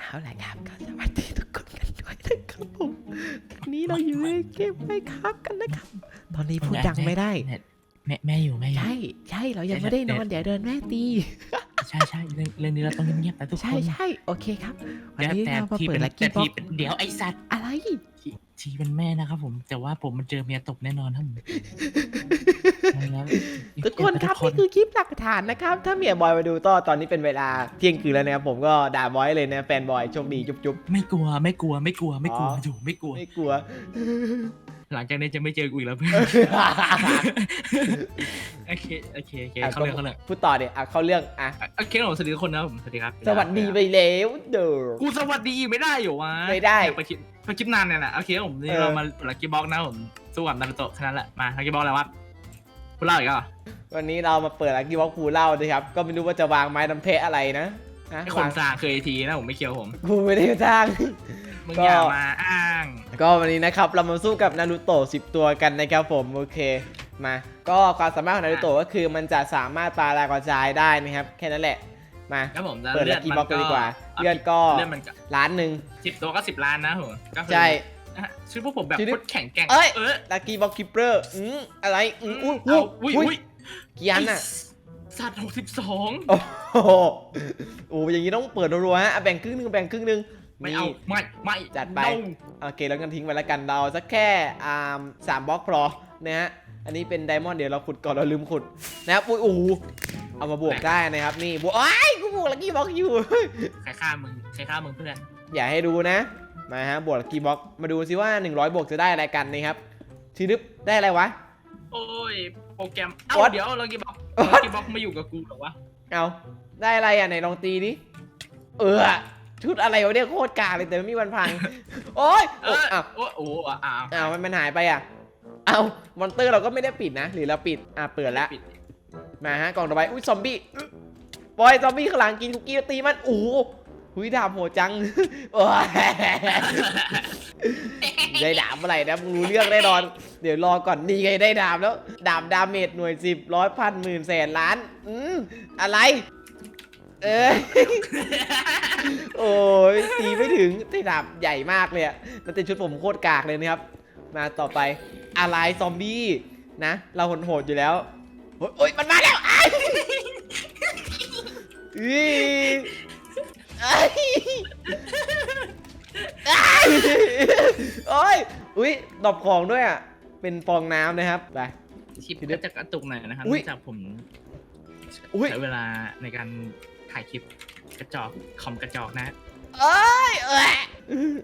เอาละครับก็สวัสดีทุกคนกันด้วยนะครับผมวันนี้เราอยู่ในเกมไมครับกันนะครับ ตอนนี้พูดดังไม่ได้แม่แม่แม่อยู่แม่อยู่ใช่ใช่เรายังไม่ได้นอนเดี๋ยวเดินแม่ตีใช่ใช่เรื่องเรื่องนี้เราต้องเงียบๆนะทุกคนใช่ใช่โอเคครับวันแต่นี้แต่เรามาทีเปิเป็ดนลักแต่กี้บ็อทีกเป็นเดี๋ยวไอสัตว์อะไร ทีทีเป็นแม่นะครับผม แต่ว่าผมมันเจอเมียตบแน่นอนครับผมใช่แล้วทุกคนครับทุนี่กคือคลิปหลักฐานนะครับ ถ้าเมียบอยมาดูต่อตอนนี้เป็นเวลาเที่ยงคืนแล้วนะครับผมก็ด่าบอยเลยนะแฟนบอยโชคดีจุ๊บจุ๊บไม่กลัวไม่กลัวไม่กลัวไม่กลัวอ๋ออยู่ไม่กลัว ไม่กลัว หลังจากนี้จะไม่เจอกูอีกแล้วเพื่อนโอเคโอเคโอเคเขาเรื่องเขาเรื่องพูดต่อเดี๋ยวอะเข้าเรื่องอะโอเคผมสวัสดีทุกคนนะครับผมสวัสดีครับ สวัสดีไปแล้วเด้อกูสวัสดีไม่ได้อยู่วะไม่ได้ไปค ลิปไปคลิปนานเนี่ยแหละโอเคผมนี่เออ เรามาลักกี้บ็อกนะผมสู้กับนารูโตะแค่นั้นแหละมาลักกี้บ็อกแล้ววะพูดเล่าอีกแล้วเหรอวันนี้เรามาเปิดลักกี้บ็อกครูเล่าด้วยครับ ก็ไม่รู้ว่าจะวางไม้ทำเพะอะไรนะนะไอคนสร้างเคยทีนะผมไม่เคียวผมครูไม่ได้สร้าง มึงก็อย่ามาอ้างก็วันนี้นะครับ เรามาสู้กับนารูโตะ10 ตัวกันนะครับผม โอเคมา ก็ความสามารถของนารูโตะก็คือมันจะสามารถปาลากระจายได้นะครับ แค่นั้นแหละ มาแล้วผมจะเปิดเลืลัอกดกี้มันบ็อกก็ดีกว่าเลือดก็เลือดมันก็ล้านหนึ่งสิบตัวก็สิบล้านนะผมก็คือใช่นะฮะชื่อพวกผมแบบชื่อโคตรแข็งแกร่งเอ้ย เออลักกี้บ็อกคิปเปอร์อืมอะไรอืมอุ้ยเอาอุ้ยอุ้ยอุ้ยกี่อันอะสัตว์หกสิบสองโอ้โหโอ้อย่างนี้ต้องเปิดรัวๆฮะอะแบ่งครึ่งหนึงแบ่งครึ่งหนึงไม่เอาไม่ไม่จัดไป no โอเคแล้วกันทิ้งไว้แล้วกันเราสักแค่อ่าสามบล็อกพอนะฮะอันนี้เป็นไดมอนด์เดี๋ยวเราขุดก่อนเราลืมขุดนะครับอุ้ยโอ้โหเอามาบวกได้นะครับนี่บวกไอ้ายกูบ วกลักกี้บ็อกอยู่ ใครฆ่ามึงใครฆ่ามึงเพื่อนอย่าให้ดูนะ มาฮะบวกลักกี้บ็อกมาดูซิว่า 100บวกจะได้อะไรกันนะครับทีนึบได้อะไรวะ โอ้ยโปรแกรมเอ้า What? เดี๋ยวเรากีบ็อก What? เรากีบ็อกมาอยู่กับกูเหรอวะเอาได้อะไรอะไหนลองตีดิเออชุดอะไรวะเนี่ยโคตรกากเลยแต่ไม่มีวันพัง โอ้ยเอโอ้ออ้าวโอ้โอ้อะอ้าวอ้าวมันมันหายไปอะเอามอนเตอร์เราก็ไม่ได้ปิดนะ หรือเราปิดอะเปิดแล้วปิดมาฮะกล่องต่อไปอุ้ยซอมบี้ บอยซอมบี้ข้างหลังกินคุกกี้ตีมันโอ้หุยดาบโหดจังโอ้ยได้ดาบเมื่อไหร่นะมึงรู้เรื่องแน่นอน เดี๋ยวรอก่อนนี่ไงได้ดาบแล้ว ดาบดาเมจหน่วยสิบร้อยพันหมื่นแสนล้าน อืมอะไร เอ้ยโอ้ยตีไม่ถึงได้ดาบใหญ่มากเลยอะมันเป็นชุดผมโคตรกากเลยนะครับ มาต่อไปอะไรซอมบี้นะ เราโหดอยู่แล้วโอ้ยโอ้ยมันมาแล้ว อุ้ยอ้โอ้ยอุ้ยดอบของด้วยอะ เป็นฟองน้ำนะครับ ไป ชิปก็จะกระตุกหน่อยนะครับอุ๊ยเนื่องจากผมอุ๊ย ใช้เวลาในการถ่ายคลิปกระจอกคอมกระจอกนะเอ้ยเอ้ย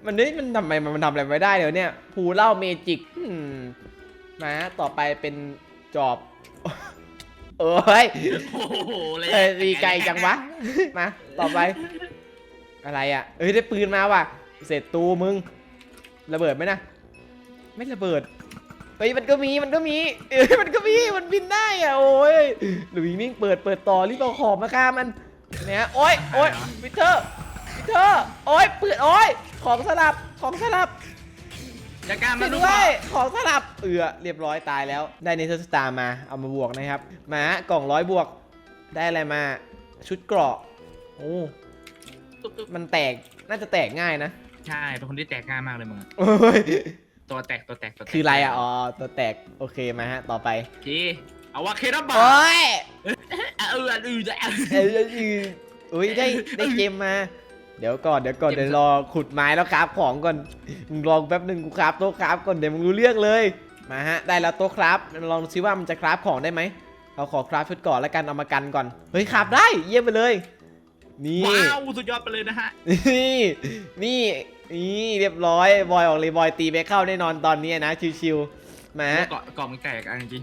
มันนี่มันทำไมมันทำอะไรไม่ได้เดี๋ยวเนี่ยภูเล่าเมจิกอืมมาต่อไปเป็นจอบ เอ้ยโอ้โหเลยเอ้ยดีไกลจังวะ มาต่อไป อะไรอะ เอ้ยได้ปืนมาว่ะ เสร็จตูมึง ระเบิดไหมนะ ไม่ระเบิดเฮ้ยมันก็มีมันก็มีเอ้ยมันก็มีมันบินได้อะโอ้ยหรือนิ่งๆเปิดเปิดต่อรีบเอาขอบมาฆ่ามันเนี่ยโอ้ยโอ้ยวิเทอร์วิเทอร์โอ้ยปืนโอ้ยของสลับของสลับ อย่ากล้าช่มาวยดูด้วยของสลับเอือเรียบร้อยตายแล้ว ได้เนเธอร์สตาร์มาเอามาบวกนะครับมากล่องร้อยบวก ได้อะไรมา ชุดเกราะโอ้ตุ๊บตุ๊บมันแตกน่าจะแตกง่ายนะใช่เป็นคนที่แตกง่ายมากเลยมึงอะโอ้ยตัวแตกตัวแตกตัวแตกคืออะไรอะอ๋อตัวแตกโอเคมาฮะต่อไปทีเอาว่าเคดับบาโอ้ยเออเออเออจะเอ้ยอุ้ยได้ได้เกมมา เดี๋ยวก่อนเดี๋ยวก่อนเดี๋ยวรอขุดไม้แล้วคราฟของก่อนมึงลองแป๊บหนึ่งกูคราฟโต๊ะคราฟก่อนเดี๋ยวมึงรู้เรื่องเลยมาฮะได้แล้วโต๊ะคราฟลองดูซิว่ามันจะคราฟของได้ไหมเราขอคราฟชุดก่อนแล้วกันเอามากันก่อนเฮ้ยคราฟได้เยี่ยมไปเลย นี่ว้าวสุดยอดไปเลยนะฮะนี่นี่นี่เรียบร้อยบอยออกเลยบอยตีไปเข้าแน่นอนตอนนี้นะชิวๆมาฮะเกาะเกาะมันแตกอะจริง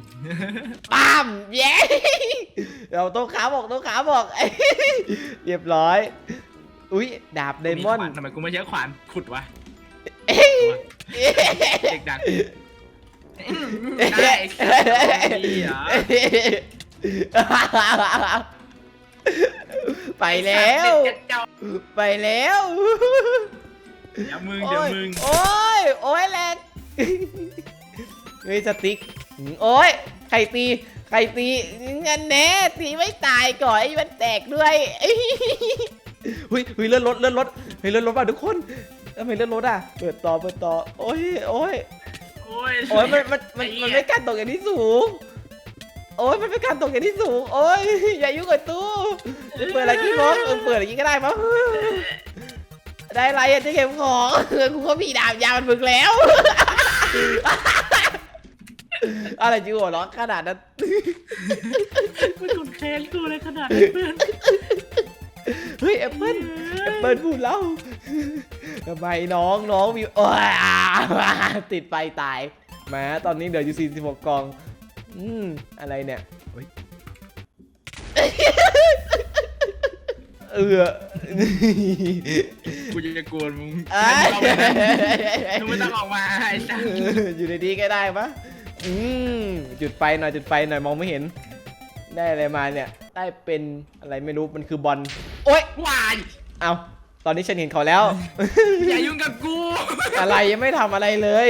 ปั๊มเย้เราโต๊ะขาบอกโต๊ะขาบอกเรียบร้อย อุ้ยดาบๆไดมอนด์ทำไมกูไม่ใช้ขวานขุดวะเอ้ยเด็กดังได้ไอ้สัตว์ดีเหรอไปแล้วเด็กเจ้าไปแล้วเดี๋ยวมึงเดี๋ยวมึงโอ้ยโอ้ยแรงเฮ้ยสติ๊กโอ้ยใครตีใครตีงันแน่ตีไม่ตายก่อนไอ้มันแตกด้วย เฮ้ยเฮ้ยเลื่อนรถเลื่อนรถเฮ้ยเลื่อนรถป่ะทุกคนทำไมเลื่อนรถอะเปิดต่อเปิดต่อโอ้ยโอ้ยโอ้ยโอ้ยมันมันมันไอ้เหี้ยมันไม่การตกอย่างที่สูงโอ้ยมันเป็นการตกอย่างที่สูงโอ้ยอย่ายุ่งกับตู้เปิดอะไรกี้บล็อกเออเปิดอะไรกี้ก็ได้ปะได้อะไรอะจะเก็บของเออกูก็มีดาบยาวมันมึงแล้ว อะไรจิ๋วหัวเร้อนขนาดนั้นมันกดแค้นกูเลยขนาดนั้นเพื่อนเฮ้ยแอปเปิ้ลแอปเปิ้ลพูดแล้วทำไมน้องน้องมีโอ้ยอ่าติดไฟตายแหม้ตอนนี้เหลืออยู่46กล่อง อืมอะไรเนี่ยเออกูจะกวนมึงเอ้ยมึงไม่ต้องออกมาไอ้สัสอยู่ในดีก็ได้ปะอืมจุดไฟหน่อยจุดไฟหน่อยมองไม่เห็น ได้อะไรมาเนี่ย ได้เป็นอะไรไม่รู้ มันคือบอล โอ๊ย วายเอาตอนนี้ฉันเห็นเขาแล้ว อย่ายุ่งกับกูอะไรยังไม่ทำอะไรเลย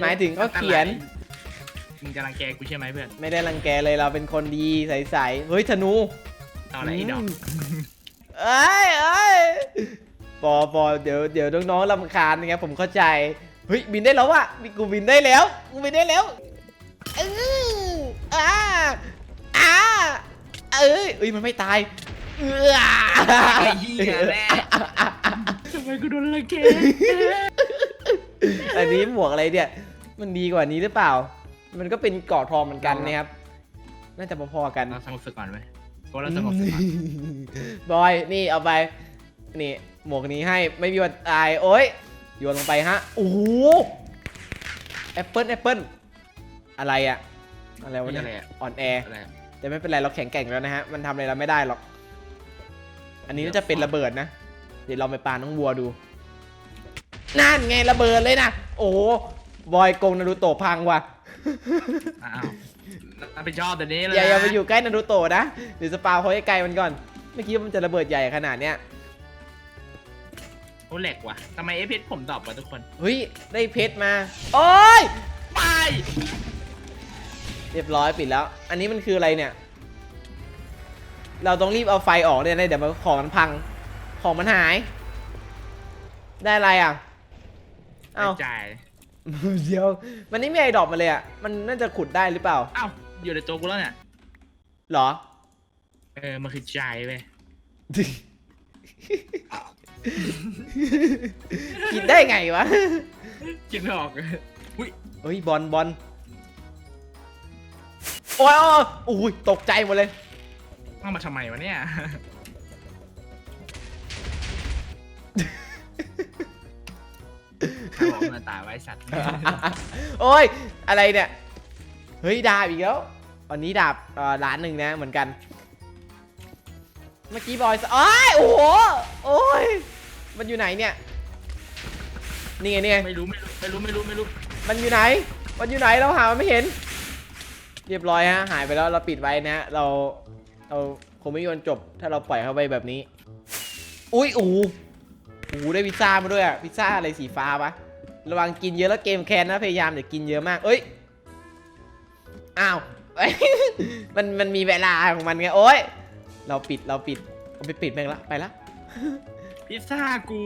หมายถึงเขาเขียน มึงจะรังแกกูใช่ไหมเพื่อนไม่ได้รังแกเลยเราเป็นคนดีใสๆ เฮ้ยธนู เอาอะไรไอ้ดอกมเอ้ยเอ้ยปอปอเดี๋ยวเดี๋ยวน้องๆลำคาญนะครับผมเข้าใจ เฮ้ยบินได้แล้วอะมีกูบินได้แล้ว กูบินได้แล้วอื้ออ่าอ่า เอ้ยเอ้ยมันไม่ตายเออไอ้เหี้ยแน่ทำไมกูโดนรังแกอันนี้หมวกอะไรเนี่ย มันดีกว่านี้หรือเปล่า มันก็เป็นเกาะทองเหมือนกันนะครับ น่าจะพอๆกันเราสงบศึกก่อนไหมเพราะเราสงบศึกก่อนบอยนี่เอาไป นี่หมวกนี้ให้ไม่มีวันตายโอ๊ยโยนลงไปฮะโอ้โหแอปเปิลแอปเปิลอะไรอะอะไรวะนี่เนี่อะไรยอะ อ่อนแออะไรอะ แต่ไม่เป็นไรเราแข็งแกร่งแล้วนะฮะ มันทำอะไรเราไม่ได้หรอก อันนี้น่าจะเป็นระเบิดนะ เดี๋ยวเราไปปาน้องวัวดู นั่นไงระเบิดเลยนะ โอ้โหบอยกงนารูโตะพังว่ะ อ้าวรับผิดชอบแต่นี้เลยอย่าอย่าไปอยู่ใกล้นารูโตะนะเดี๋ยวสปาเขาให้ไกลมันก่อนไม่คิดว่ามันจะระเบิดใหญ่ขนาดเนี้ย โอ้แหลกว่ะทำไมเอฟเพชรผมดรอปวะทุกคน เฮ้ย ได้เพชรมา โอ้ย ไป เรียบร้อยปิดแล้ว อันนี้มันคืออะไรเนี่ย เราต้องรีบเอาไฟออกเนี่ยนะเดี๋ยวมันของมันพัง ของมันหาย ได้อะไรอะ เอ้าจ่ายเดี๋ยว มันไม่มีไอดอกมาเลยอะ มันน่าจะขุดได้หรือเปล่าอ้าวอยู่ในตัวกูแล้วเนี่ย เหรอ เออ มันคือใจเว้ยคิดได้ไงวะ คิดไม่ออกอุ้ยเฮ้ยบอลบอล โอ้ยโอ้ยโอ้ยตกใจหมดเลยเอามาทำไมวะเนี่ย ถ้าบอกมันตายไว้สัตว์ โอ้ยอะไรเนี่ย เฮ้ยดาบอีกแล้วอันนี้ดาบเอ่อร้านหนึ่งนะเหมือนกัน เมื่อกี้บอยสโอ้ยโอ้โหโอ้ยมันอยู่ไหนเนี่ยนี่ไงนี่ไงไม่รู้ไม่รู้ไม่รู้ไม่รู้ไม่รู้มันอยู่ไหน มันอยู่ไหนเราหามันไม่เห็น เรียบร้อยฮะ หายไปแล้วเราปิดไว้นะฮะเราเราคงไม่มีวันจบ ถ้าเราปล่อยเข้าไปแบบนี้ อุ้ยโอ้โหโอ้โหได้พิซซ่ามาด้วยอะพิซซ่าอะไรสีฟ้าปะระวังกินเยอะแล้วเกมแคนนะพยายามอย่ากินเยอะมาก เอ้ยอ้าวเอ้ยมันมันมีเวลาของมันไงโอ้ยเราปิดเราปิดเอาไปปิดแม่งละไปละพิซซ่ากู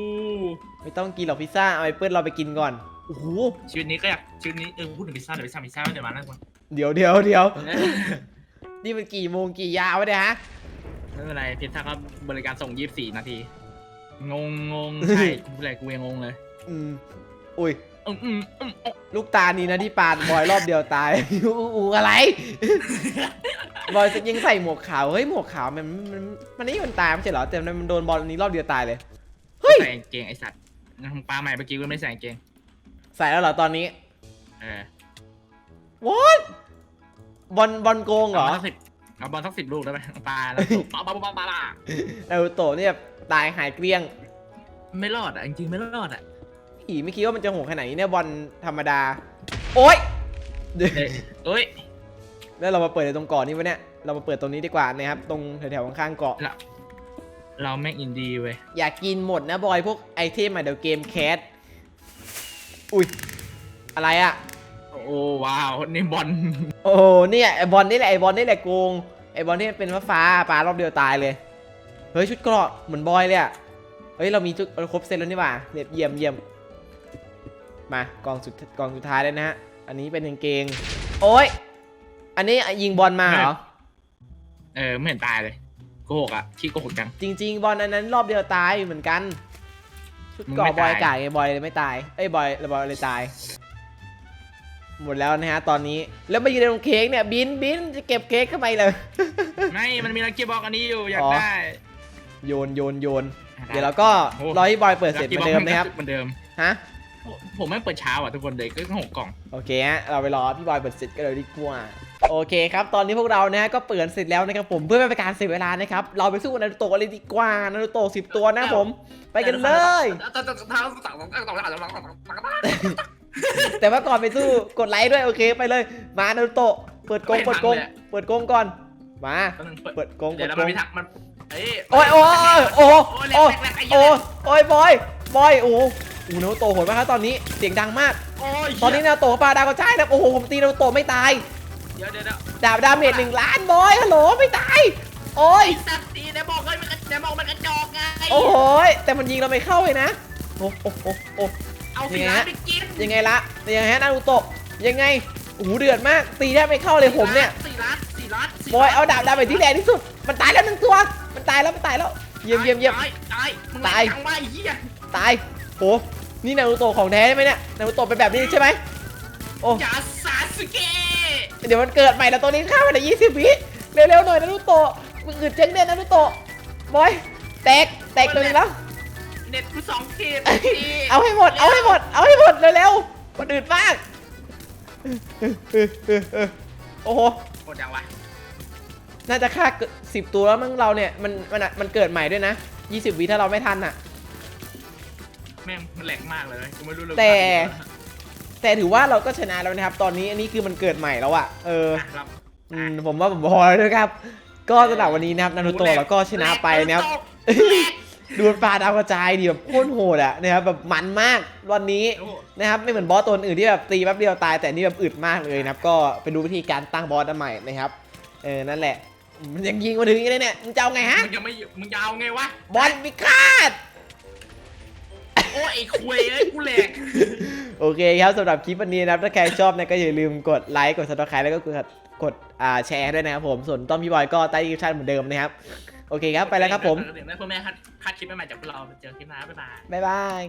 ไม่ต้องกินหรอกพิซซ่าเอาไปเปิ้ลเราไปกินก่อนโอ้โหชีวิตนี้ก็อยากชีวิตนี้เออพูดถึงพิซซ่าเดี๋ยวพิซซ่าพิซซ่าไม่เดี๋ยวมาแล้วกู เดี๋ยวเดี๋ยวเดี๋ยวนี่มันกี่โมงกี่ยาววะเนี่ยฮะไม่เป็นไรพิซซ่าก็บริการส่ง 24 นาที งงงงใช่กูอะไรกูยังงงเลย อืมอุ้ยอืมอืมอืมอืมลูกตานี่นะที่ปาดบอยรอบเดียวตายอูอูอะไร บอยยังใส่หมวกขาว เฮ้ยหมวกขาวมันมันมันนี่มันตายไม่ใช่เหรอแต่มันโดนบอลนี้รอบเดียวตายเลย เฮ้ย ใส่กางเกงไอสัตว์งั้นปลาใหม่เมื่อกี้กูไม่ได้ใส่กางเกง ใส่แล้วเหรอตอนนี้ เออ what บอลบอลโกงเหรอาบอลสักสิบเอาบอลสักสิบลูกได้ไหมปลาแล้วปลาปลาปลาปลาปลาเอลโตะเนี่ยตายหายเกลี้ยงไม่รอดอะจริงๆไม่รอดอะอีไม่คิดว่ามันจะโหดขนาดนี้เนี่ยบอลธรรมดา โอ๊ยเอ้ยเอ้ยแล้วเรามาเปิดในตรงเกาะนี้วะเนี่ย เรามาเปิดตรงนี้ดีกว่านะครับ ตรงแถวๆข้างๆเกาะ เราเราแม่งอินดีเว้ยอยากกินหมดนะบอยพวกไอเทมอะเดี๋ยวเกมแคส อุ้ย อะไรอะ โอ้ว้าวนี่บอลโอ้โหเนี่ยไอบอลนี่แหละไอบอลนี่แหละโกงไอบอลที่เป็นฟ้าฟ้าปลารอบเดียวตายเลยเฮ้ยชุดเกราะเหมือนบอยเลยอะเฮ้ยเรามีจุดเราครบเซตแล้วนี่หว่าเยี่ยมเยี่ยมเยี่ยมมากองสุดกองสุดท้ายเลยนะฮะอันนี้เป็นกางเกง โอ้ยอันนี้ยิงบอลมาเหรอเออไม่เห็นตายเลยโกหกอะขี้โกหกจังจริง ๆ บอลอันนั้นรอบเดียวตายเหมือนกัน ชุดมึงเกาะไม่บอยตายกายไงบอยเลยไม่ตายเอ้ยบอยบอยเลยตาย หมดแล้วนะฮะตอนนี้แล้วมายืนตรงเค้กเนี่ยบินบินจะเก็บเค้กทำไมเลยไม่ มันมีลักกี้บ็อกอันนี้อยู่อยากอ๋อได้ โยนโยนโยนเดี๋ยวเราก็โอ้รอให้บอยเปิดเสร็จเหมือนเดิมนะครับเหมือนเดิมฮะผมไม่เปิดเช้าอะทุกคนเลยก็หกกล่องโอเคฮะเราไปรอพี่บอยเปิดเสร็จกันเลยดีกว่าโอเคครับ ตอนนี้พวกเรานะฮะก็เปิดเสร็จแล้วนะครับผมเพื่อไม่เป็นการเสียเวลานะครับ เราไปสู้กับนารูโตะกันเลยดีกว่านารูโตะสิบตัวนะผม ไปกันเลย แต่ว่าก่อนไปสู้กดไลค์ด้วยโอเคไปเลย มานารูโตะเปิดกรงเปิดกรงเปิดกรงก่อน มาเปิดกรงเดี๋เปิยวดเรากรงมีทักมันเอ้ยโอ้ยโอ้ยโอ้ยโอ้ยโอ้โอ้ยยโอ้ยโอ้ยบอยบอยโอ้โหโอ้โหนารูโตะโหดมากครับตอนนี้เสียงดังมาก โอ้ยตอนนี้นารูโตะปาดาวกระจายนะโอ้โหผมตีนารูโตะไม่ตายเดี๋ยวเดี๋ยวเดี๋ยวดาบดาเมจหนึ่งล้านบอยฮัลโหลไม่ตายโอ้ย ไอ้สัตว์ดีเดี๋ยวบอกเลยมันเดี๋ยวบอกมันกระจอกไงโอ้โหยแต่มันยิงเราไม่เข้าเลยนะ โอ้โอ้โอ้โอ้ เอาสีร้านไปกิน ยังไงละยังไงฮะนารูโตะยังไงโอ้โหเดือดมาก ตีแทบไม่เข้าเลยผมเนี่ยสี่ล้านสี่ล้านบอยเอาดาบดาเมจที่แรงที่สุด มันตายแล้วหนึ่งตัว มันตายแล้วมันตายแล้วเยี่ยมเยี่ยมเยี่ยมตายตายมึงตายทางว่าไอ้เหี้ยตายโหนี่นารูโตะของแท้ใช่ไหมเนี่ยนารูโตะเป็นแบบนี้ใช่ไหมโอ้อย่าซาสึเกะเดี๋ยวมันเกิดใหม่แล้วตัวนี้ฆ่ามันในยี่สิบวิเร็วๆหน่อยนารูโตะมึงอึดเจ๊งเนี่ยนารูโตะบอยแตกแตกตัวนี้แล้ว เน็ตกูสองขีดเอาให้หมด เอาให้หมด เอาให้หมดเร็วๆคนอื่นมากโอ้โห หมดยังวะน่าจะฆ่าสิบตัวแล้วมั้งเราเนี่ย มันมันอะมันเกิดใหม่ด้วยนะ20วิถ้าเราไม่ทันอะ แม่งมันแหลกมากเลยกูไม่รู้เลยแต่ แต่ถือว่าเราก็ชนะแล้วนะครับ ตอนนี้อันนี้คือมันเกิดใหม่แล้วอะเอออะครับอืมผมว่าผมพอแล้วนะครับ ก็สำหรับวันนี้นะครับนารูโตะเราก็ชนะไปนะครับ แหลก ดูปลาดาวกระจายดีแบบโคตรโหดอะนะครับแบบมันมากวันนี้โอ้โหนะครับไม่เหมือนบอสตัวอื่นที่แบบตีแป๊บเดียวตาย แต่นี่แบบอึดมากเลยนะครับ ก็ไปดูวิธีการตั้งบอสอันใหม่นะครับเออนั่นแหละมันยังยิงมาถึงอย่างนี้เลยเนี่ยมึงจะเอาไงฮะมึงจะไม่มึงจะเอาไงวะบอลพิฆาตโอ้ยไอ้คุยเอ้ยกูแหลกโอเคครับสำหรับคลิปวันนี้นะครับถ้าใครชอบนะก็อย่าลืมกดไลค์กดซับสไครต์แล้วก็กดกดอ่าแชร์ด้วยนะครับผมส่วนต้อมพี่บอยก็ใต้ดีคริปชั่นเหมือนเดิมนะครับ โอเคครับ ไปแล้วครับผม เดี๋ยวได้พ่อแม่คัดคัดคลิปใหม่ๆจากพวกเราเจอคลิปหน้าบ๊ายบาย บ๊ายบาย